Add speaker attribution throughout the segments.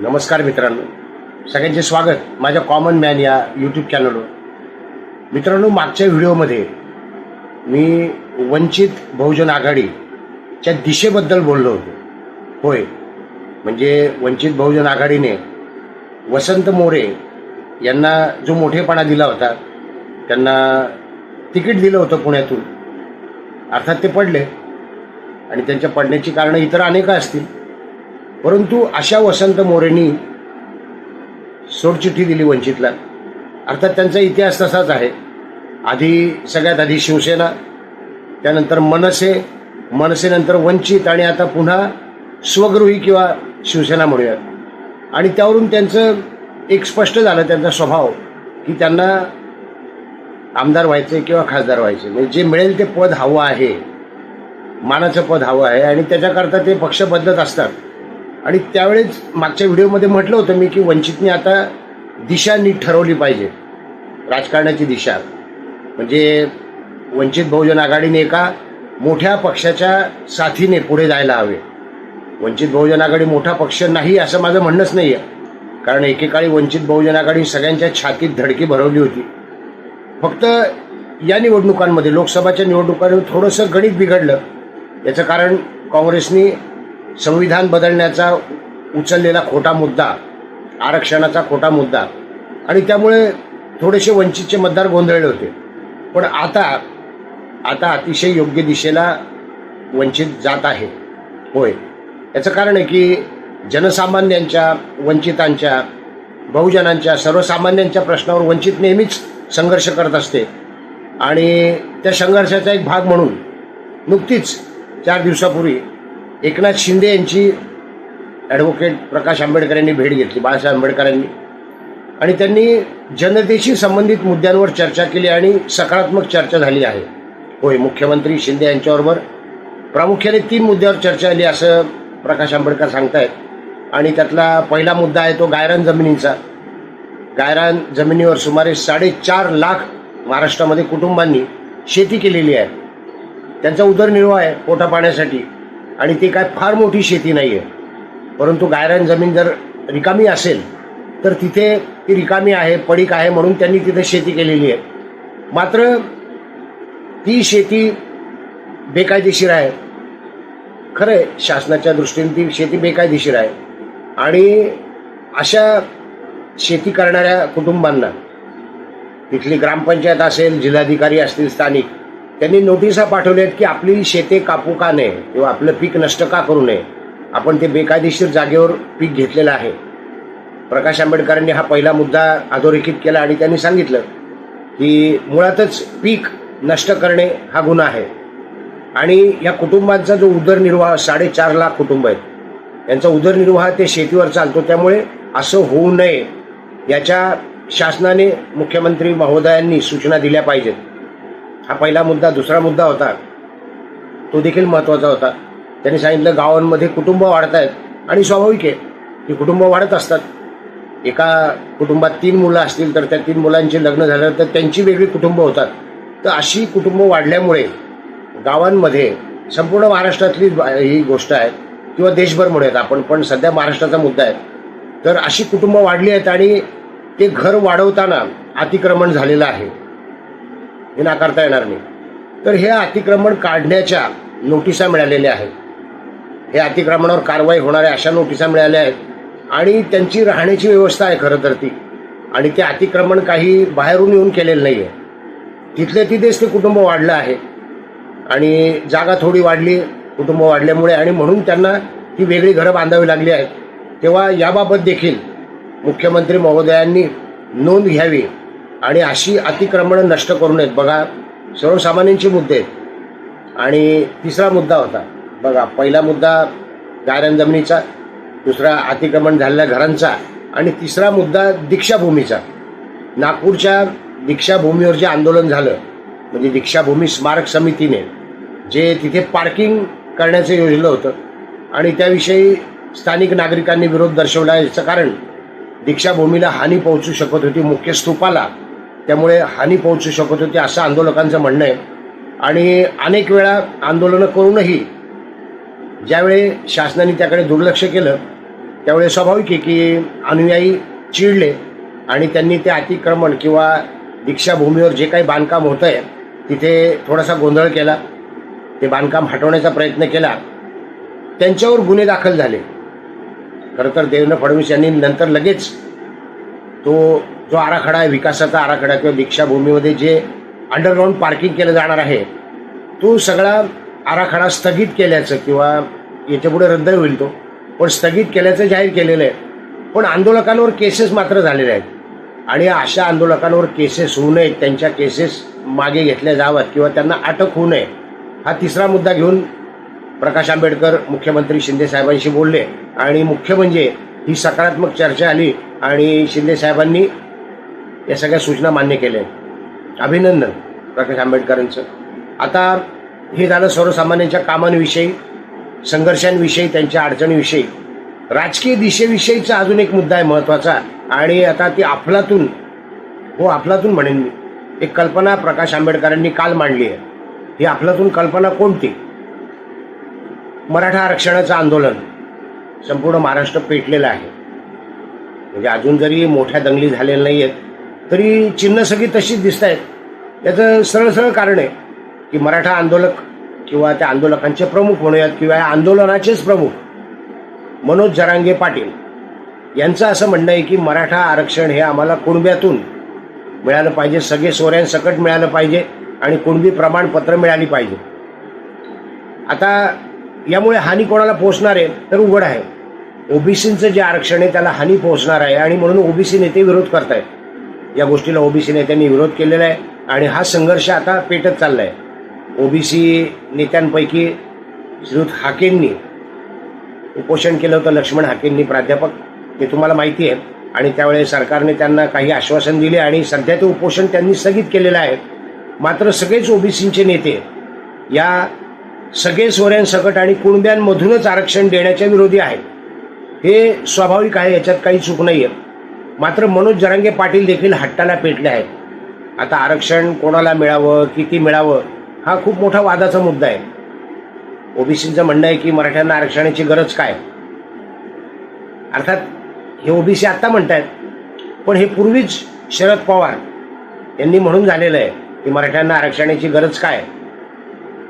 Speaker 1: नमस्कार मित्रांनो. सगळ्यांचे स्वागत माझ्या कॉमन मॅन या यूट्यूब चॅनलवर मित्रांनो मागच्या व्हिडिओमध्ये मी वंचित बहुजन आघाडीच्या दिशेबद्दल बोललो होतो. होय. म्हणजे वंचित बहुजन आघाडीने वसंत मोरे यांना जो मोठेपणा दिला होता त्यांना तिकीट दिलं होतं पुण्यातून. अर्थात ते पडले. आणि त्यांच्या पडण्याची कारणं इतर अनेक असतील. परंतु अशा वसंत मोरेंनी सोडचिठ्ठी दिली वंचितला. अर्थात त्यांचा इतिहास तसाच आहे. आधी सगळ्यात आधी शिवसेना त्यानंतर मनसे मनसेनंतर वंचित आणि आता पुन्हा स्वगृही किंवा शिवसेना म्हणूयात. आणि त्यावरून त्यांचं एक स्पष्ट झालं त्यांचा स्वभाव की त्यांना आमदार व्हायचे किंवा खासदार व्हायचे म्हणजे जे मिळेल ते पद हवं आहे. मानाचं पद हवं आहे आणि त्याच्याकरता ते पक्ष बदलत असतात. आणि त्यावेळेस मागच्या व्हिडिओमध्ये म्हटलं होतं मी की वंचितने आता दिशा नीट ठरवली पाहिजे. राजकारणाची दिशा. म्हणजे वंचित बहुजन आघाडीने एका मोठ्या पक्षाच्या साथीने पुढे जायला हवे. वंचित बहुजन आघाडी मोठा पक्ष नाही असं माझं म्हणणंच नाही आहे कारण एकेकाळी वंचित बहुजन आघाडी सगळ्यांच्या छातीत धडकी भरवली होती. फक्त या निवडणुकांमध्ये लोकसभाच्या निवडणुकांमध्ये थोडंसं गणित बिघडलं. याचं कारण काँग्रेसनी संविधान बदलण्याचा उचललेला खोटा मुद्दा आरक्षणाचा खोटा मुद्दा आणि त्यामुळे थोडेसे वंचितचे मतदार गोंधळले होते. पण आता आता अतिशय योग्य दिशेला वंचित जात आहे. होय. याचं कारण आहे की जनसामान्यांच्या वंचितांच्या बहुजनांच्या सर्वसामान्यांच्या प्रश्नावर वंचित नेहमीच संघर्ष करत असते. आणि त्या संघर्षाचा एक भाग म्हणून नुकतीच चार दिवसापूर्वी एकनाथ शिंदे यांची ॲडव्होकेट प्रकाश आंबेडकर यांनी भेट घेतली बाळासाहेब आंबेडकरांनी. आणि त्यांनी जनतेशी संबंधित मुद्द्यांवर चर्चा केली आणि सकारात्मक चर्चा झाली आहे. होय मुख्यमंत्री शिंदे यांच्याबरोबर प्रामुख्याने तीन मुद्द्यावर चर्चा झाली असं प्रकाश आंबेडकर सांगतायत. आणि त्यातला पहिला मुद्दा आहे तो गायरान जमिनींचा. गायरान जमिनीवर सुमारे साडेचार लाख महाराष्ट्रामध्ये कुटुंबांनी शेती केलेली आहे. त्यांचा उदरनिर्वाह आहे पोटा पाण्यासाठी. आणि ती काय फार मोठी शेती नाही आहे परंतु गायरान जमीन जर रिकामी असेल तर तिथे ती रिकामी आहे पडीक आहे म्हणून त्यांनी तिथे शेती केलेली आहे. मात्र ती शेती बेकायदेशीर आहे. खरं आहे शासनाच्या दृष्टीने ती शेती बेकायदेशीर आहे. आणि अशा शेती करणाऱ्या कुटुंबांना तिथली ग्रामपंचायत असेल जिल्हाधिकारी असतील स्थानिक त्यांनी नोटिसा पाठवल्यात आहेत की आपली शेते कापू का नये किंवा आपलं पीक नष्ट का करू नये. आपण ते बेकायदेशीर जागेवर पीक घेतलेलं आहे. प्रकाश आंबेडकरांनी हा पहिला मुद्दा अधोरेखित केला आणि त्यांनी सांगितलं की मुळातच पीक नष्ट करणे हा गुन्हा आहे. आणि या कुटुंबांचा जो उदरनिर्वाह साडेचार लाख कुटुंब आहेत यांचा उदरनिर्वाह ते शेतीवर चालतो. त्यामुळे असं होऊ नये याच्या शासनाने मुख्यमंत्री महोदयांनी सूचना दिल्या पाहिजेत. हा पहिला मुद्दा दुसरा मुद्दा होता. तो देखील महत्त्वाचा होता. त्यांनी सांगितलं गावांमध्ये कुटुंब वाढत आहेत आणि स्वाभाविक आहे की कुटुंब वाढत असतात. एका कुटुंबात तीन मुलं असतील तर त्या तीन मुलांचे लग्न झालं तर त्यांची वेगळी कुटुंब होतात. तर अशी कुटुंब वाढल्यामुळे गावांमध्ये संपूर्ण महाराष्ट्रातली ही गोष्ट आहे किंवा देशभर म्हणूयात आपण पण सध्या महाराष्ट्राचा मुद्दा आहे. तर अशी कुटुंब वाढली आहेत आणि ते घर वाढवताना अतिक्रमण झालेलं आहे. हे नाकारता येणार नाही. तर हे अतिक्रमण काढण्याच्या नोटिसा मिळालेल्या आहेत. हे अतिक्रमणावर कारवाई होणाऱ्या अशा नोटिसा मिळाल्या आहेत. आणि त्यांची राहण्याची व्यवस्था आहे खरं तर ती. आणि ते अतिक्रमण काही बाहेरून येऊन केलेलं नाही आहे तिथल्या तिथेच ते कुटुंब वाढलं आहे. आणि जागा थोडी वाढली कुटुंब वाढल्यामुळे आणि म्हणून त्यांना ती वेगळी घरं बांधावी लागली आहेत. तेव्हा याबाबत देखील मुख्यमंत्री महोदयांनी नोंद घ्यावी. आणि अशी अतिक्रमणं नष्ट करू नयेत. बघा सर्वसामान्यांचे मुद्दे आहेत. आणि तिसरा मुद्दा होता. बघा पहिला मुद्दा गायरन जमिनीचा दुसरा अतिक्रमण झालेल्या घरांचा आणि तिसरा मुद्दा दीक्षाभूमीचा. नागपूरच्या दीक्षाभूमीवर जे आंदोलन झालं म्हणजे दीक्षाभूमी स्मारक समितीने जे तिथे पार्किंग करण्याचं योजलं होतं आणि त्याविषयी स्थानिक नागरिकांनी विरोध दर्शवला. याचं कारण दीक्षाभूमीला हानी पोहोचू शकत होती मुख्य स्तूपाला. त्यामुळे हानी पोहोचू शकत होती असं आंदोलकांचं म्हणणं आहे. आणि अनेक वेळा आंदोलनं करूनही ज्यावेळी शासनाने त्याकडे दुर्लक्ष केलं त्यावेळी स्वाभाविक आहे की अनुयायी चिडले आणि त्यांनी ते अतिक्रमण किंवा दीक्षाभूमीवर जे काही बांधकाम होतं आहे तिथे थोडासा गोंधळ केला. ते बांधकाम हटवण्याचा प्रयत्न केला. त्यांच्यावर गुन्हे दाखल झाले. खरं तर देवेंद्र फडणवीस यांनी नंतर लगेच तो जो आराखडा आहे विकासाचा आराखडा किंवा दीक्षाभूमीमध्ये जे अंडरग्राऊंड पार्किंग केलं जाणार आहे तो सगळा आराखडा स्थगित केल्याचं किंवा याच्यापुढे रद्द होईल तो पण स्थगित केल्याचं जाहीर केलेलं आहे. पण आंदोलकांवर केसेस मात्र झालेले आहेत. आणि अशा आंदोलकांवर केसेस होऊ नयेत त्यांच्या केसेस मागे घेतल्या जाव्यात किंवा त्यांना अटक होऊ नये हा तिसरा मुद्दा घेऊन प्रकाश आंबेडकर मुख्यमंत्री शिंदे साहेबांशी बोलले. आणि मुख्य म्हणजे ही सकारात्मक चर्चा आली आणि शिंदे साहेबांनी या सगळ्या सूचना मान्य केल्या अभिनंदन प्रकाश आंबेडकरांचं. आता हे झालं सर्वसामान्यांच्या कामांविषयी संघर्षांविषयी त्यांच्या अडचणीविषयी. राजकीय दिशेविषयीचा अजून एक मुद्दा आहे महत्त्वाचा आणि आता ती आपलातून हो आपलातून म्हणेन मी. एक कल्पना प्रकाश आंबेडकरांनी काल मांडली आहे. ही आपलातून कल्पना कोणती? मराठा आरक्षणाचं आंदोलन संपूर्ण महाराष्ट्र पेटलेलं आहे. म्हणजे अजून जरी मोठ्या दंगली झालेल्या नाही आहेत तरी चिन्ह सगळी तशीच दिसत आहेत याचं सरळ सरळ कारण आहे की मराठा आंदोलक किंवा त्या आंदोलकांचे प्रमुख म्हणूयात किंवा या आंदोलनाचेच प्रमुख मनोज जरांगे पाटील यांचं असं म्हणणं आहे की मराठा आरक्षण हे आम्हाला कुणब्यातून मिळालं पाहिजे सगळे सोऱ्यांसकट मिळालं पाहिजे आणि कुणबी प्रमाणपत्र मिळाली पाहिजे. आता यामुळे हानी कोणाला पोहोचणार आहे तर उघड आहे. ओबीसींचं जे आरक्षण आहे त्याला हानी पोहोचणार आहे आणि म्हणून ओबीसी नेते विरोध करतायत. या गोष्टीला ओबीसी नेत्यांनी विरोध केलेला आहे आणि हा संघर्ष आता पेटत चालला आहे ओबीसी नेत्यांपैकी श्रीयुत हाकेंनी उपोषण केलं होतं लक्ष्मण हाकेंनी प्राध्यापक ते तुम्हाला माहिती आहे. आणि त्यावेळेस सरकारने त्यांना काही आश्वासन दिले आणि सध्या ते उपोषण त्यांनी स्थगित केलेलं आहे. मात्र सगळेच ओबीसींचे नेते या सगळे सोऱ्यांसकट आणि कुणब्यांमधूनच आरक्षण देण्याच्या विरोधी आहेत. हे स्वाभाविक आहे याच्यात काही चूक नाही आहे मात्र मनोज जरांगे पाटील देखील हट्टाला पेटले आहेत. आता आरक्षण कोणाला मिळावं किती मिळावं हा खूप मोठा वादाचा मुद्दा आहे. ओबीसीचं म्हणणं आहे की मराठ्यांना आरक्षणाची गरज काय? अर्थात हे ओबीसी आत्ता म्हणतायत पण हे पूर्वीच शरद पवार यांनी म्हणून झालेलं आहे की मराठ्यांना आरक्षणाची गरज काय?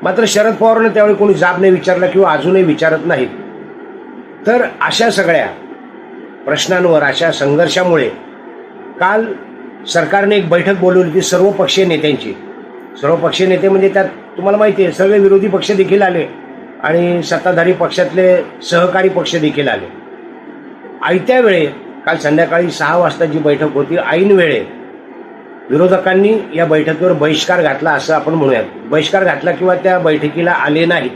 Speaker 1: मात्र शरद पवारनं त्यावेळी कोणी जाब नाही विचारला किंवा अजूनही विचारत नाहीत. तर अशा सगळ्या प्रश्नांवर अशा संघर्षामुळे. काल सरकारने एक बैठक बोलवली होती सर्वपक्षीय नेत्यांची. सर्व पक्षीय नेते म्हणजे त्यात तुम्हाला माहिती आहे सगळे विरोधी पक्ष देखील आले आणि सत्ताधारी पक्षातले सहकारी पक्ष देखील आले. आयत्या वेळे काल संध्याकाळी सहा वाजता जी बैठक होती ऐन वेळे विरोधकांनी या बैठकीवर बहिष्कार घातला असं आपण म्हणूयात. बहिष्कार घातला किंवा त्या बैठकीला आले नाही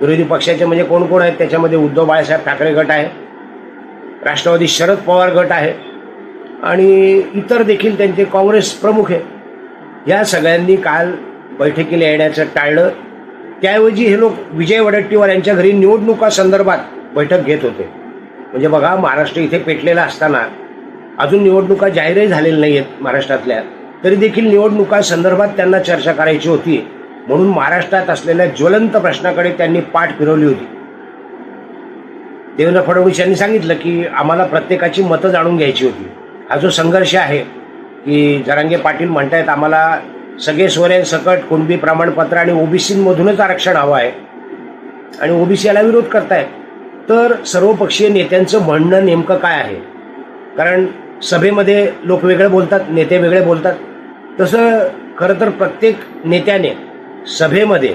Speaker 1: विरोधी पक्षाचे म्हणजे कोण कोण आहेत त्याच्यामध्ये उद्धव बाळासाहेब ठाकरे गट आहे राष्ट्रवादी शरद पवार गट आहे आणि इतर देखील त्यांचे काँग्रेस प्रमुख आहे. या सगळ्यांनी काल बैठकीला येण्याचं टाळलं. त्याऐवजी हे लोक विजय वडट्टीवार यांच्या घरी निवडणुका संदर्भात बैठक घेत होते. म्हणजे बघा महाराष्ट्र इथे पेटलेला असताना अजून निवडणुका जाहीरही झालेल्या नाही आहेत महाराष्ट्रातल्या. तरी देखील निवडणुका संदर्भात त्यांना चर्चा करायची होती. म्हणून महाराष्ट्रात असलेल्या ज्वलंत प्रश्नाकडे त्यांनी पाठ फिरवली होती. देवेंद्र फडणवीस यांनी सांगितलं की आम्हाला प्रत्येकाची मतं जाणून घ्यायची होती. हा जो संघर्ष आहे की जरांगे पाटील म्हणतायत आम्हाला सगळे सोरे सकट कुणबी प्रमाणपत्र आणि ओबीसीमधूनच आरक्षण हवं आहे आणि ओबीसीला याला विरोध करतायत. तर सर्वपक्षीय नेत्यांचं म्हणणं नेमकं काय आहे? कारण सभेमध्ये लोक वेगळे बोलतात नेते वेगळे बोलतात. तसं खरं तर प्रत्येक नेत्याने सभेमध्ये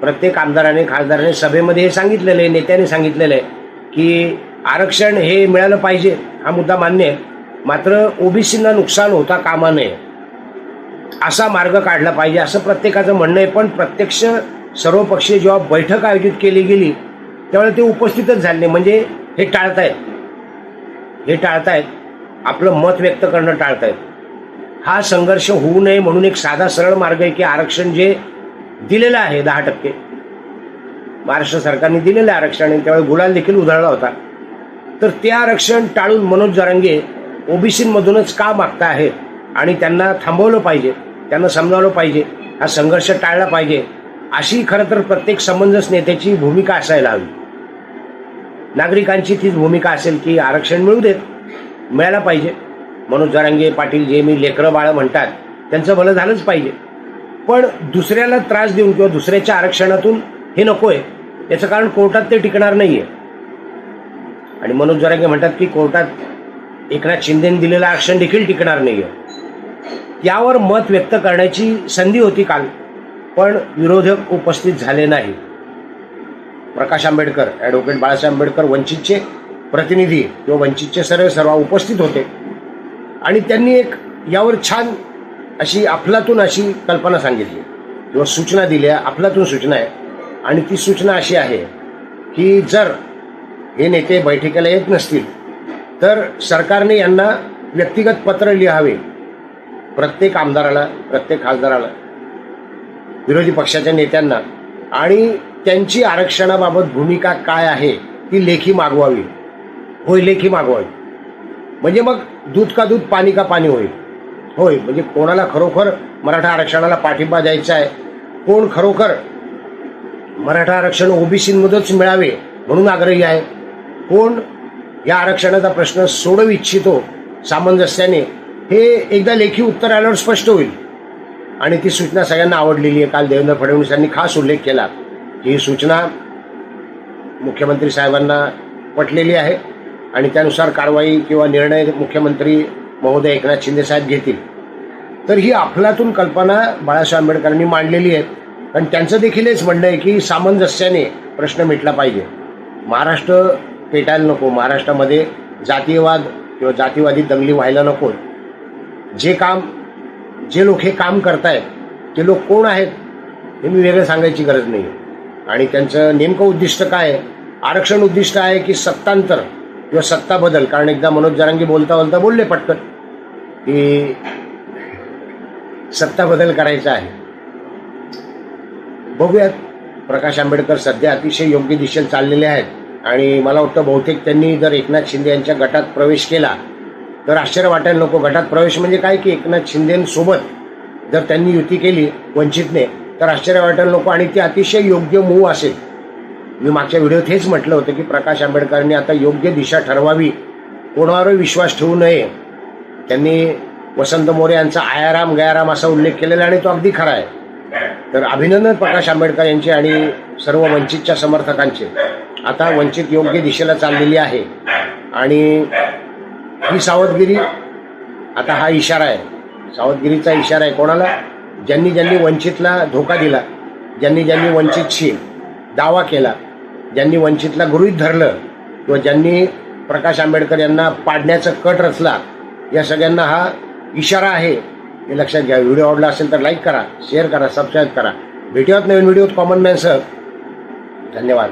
Speaker 1: प्रत्येक आमदाराने खासदाराने सभेमध्ये हे सांगितलेलं आहे नेत्याने सांगितलेलं आहे की आरक्षण हे मिळालं पाहिजे हा मुद्दा मान्य आहे. मात्र ओबीसींना नुकसान होता कामा नये असा मार्ग काढला पाहिजे असं प्रत्येकाचं म्हणणं आहे. पण प्रत्यक्ष सर्वपक्षीय जेव्हा बैठक आयोजित केली गेली त्यावेळेला ते उपस्थितच झाले नाही. म्हणजे हे टाळतायत. हे टाळतायत. आपलं मत व्यक्त करणं टाळतायत. हा संघर्ष होऊ नये म्हणून एक साधा सरळ मार्ग आहे की आरक्षण जे दिलेलं आहे दहा टक्के महाराष्ट्र सरकारने दिलेलं आरक्षण आणि त्यावेळी गुलाल देखील उधळला होता. तर ते आरक्षण टाळून मनोज जरांगे ओबीसीमधूनच का मागता आहेत आणि त्यांना थांबवलं पाहिजे त्यांना समजावलं पाहिजे हा संघर्ष टाळला पाहिजे अशी खरं तर प्रत्येक समंजस नेत्याची भूमिका असायला हवी. नागरिकांची तीच भूमिका असेल की आरक्षण मिळू देत मिळायला पाहिजे. मनोज जरांगे पाटील जे मी लेकरं बाळं म्हणतात त्यांचं भलं झालंच पाहिजे. पण दुसऱ्याला त्रास देऊन किंवा दुसऱ्याच्या आरक्षणातून हे नको आहे याचं कारण कोर्टात ते टिकणार नाहीये. आणि मनोज जरांगे म्हणतात की कोर्टात एकनाथ शिंदेने दिलेलं आरक्षण देखील टिकणार नाहीये. त्यावर मत व्यक्त करण्याची संधी होती काल पण विरोधक उपस्थित झाले नाही. प्रकाश आंबेडकर ॲडव्होकेट बाळासाहेब आंबेडकर वंचितचे प्रतिनिधी किंवा वंचितचे सर्व सर्व उपस्थित होते. आणि त्यांनी एक यावर छान अशी अफलातून अशी कल्पना सांगितली. किंवा सूचना दिल्या अफलातून सूचना आहे. आणि ती सूचना अशी आहे की जर हे नेते बैठकीला येत नसतील तर सरकारने यांना व्यक्तिगत पत्र लिहावे. प्रत्येक आमदाराला प्रत्येक खासदाराला विरोधी पक्षाच्या नेत्यांना. आणि त्यांची आरक्षणाबाबत भूमिका काय आहे ती लेखी मागवावी. होय लेखी मागवावी. म्हणजे मग दूध का दूध पाणी का पाणी होईल होय म्हणजे कोणाला खरोखर मराठा आरक्षणाला पाठिंबा द्यायचा आहे? कोण खरोखर मराठा आरक्षण ओबीसीमध्येच मिळावे म्हणून आग्रही आहे. कोण या आरक्षणाचा प्रश्न सोडवू इच्छितो सामंजस्याने हे एकदा लेखी उत्तर आल्यावर स्पष्ट होईल. आणि ती सूचना सगळ्यांना आवडलेली आहे. काल देवेंद्र फडणवीस यांनी खास उल्लेख केला की ही सूचना मुख्यमंत्री साहेबांना पटलेली आहे आणि त्यानुसार कारवाई किंवा निर्णय मुख्यमंत्री महोदय एकनाथ शिंदे साहेब घेतील. तर ही अफलातून कल्पना बाळासाहेब आंबेडकरांनी मांडलेली आहे. कारण त्यांचं देखील हेच म्हणणं आहे की सामंजस्याने प्रश्न मिटला पाहिजे. महाराष्ट्र पेटायला नको महाराष्ट्रामध्ये जातीयवाद किंवा जातीवादी दंगली व्हायला नको. जे काम जे लोक हे काम करतायत ते लोक कोण आहेत हे मी वेगळं सांगायची गरज नाही. आणि त्यांचं नेमकं उद्दिष्ट काय आहे? आरक्षण उद्दिष्ट आहे की सत्तांतर किंवा सत्ता बदल? कारण एकदा मनोज जरांगी बोलता बोलता बोलले पटकन की सत्ता बदल करायचा आहे. बघूयात. प्रकाश आंबेडकर सध्या अतिशय योग्य दिशेने चाललेले आहेत. आणि मला वाटतं बहुतेक त्यांनी जर एकनाथ शिंदे यांच्या गटात प्रवेश केला तर आश्चर्य वाटायला नको. गटात प्रवेश म्हणजे काय की एकनाथ शिंदेसोबत जर त्यांनी युती केली वंचितने तर आश्चर्य वाटायला नको. आणि ते अतिशय योग्य मूव असेल. मी मागच्या व्हिडिओत हेच म्हटलं होतं की प्रकाश आंबेडकरांनी आता योग्य दिशा ठरवावी. कोणावरही विश्वास ठेवू नये. त्यांनी वसंत मोरे यांचा आयाराम गयाराम असा उल्लेख केलेला आणि तो अगदी खरा आहे. तर अभिनंदन प्रकाश आंबेडकर यांचे आणि सर्व वंचितच्या समर्थकांचे. आता वंचित योग्य दिशेला चाललेली आहे. आणि ही सावधगिरी आता हा इशारा आहे. सावधगिरीचा इशारा आहे कोणाला? ज्यांनी ज्यांनी वंचितला धोका दिला ज्यांनी ज्यांनी वंचितशी दावा केला ज्यांनी वंचितला गृहीत धरलं किंवा ज्यांनी प्रकाश आंबेडकर यांना पाडण्याचा कट रचला या सगळ्यांना हा इशारा आहे. हे लक्षात घ्या. व्हिडिओ आवडला असेल तर लाईक करा शेअर करा सबस्क्राईब करा. भेटूयात नवीन व्हिडिओत कॉमन मॅन सर धन्यवाद.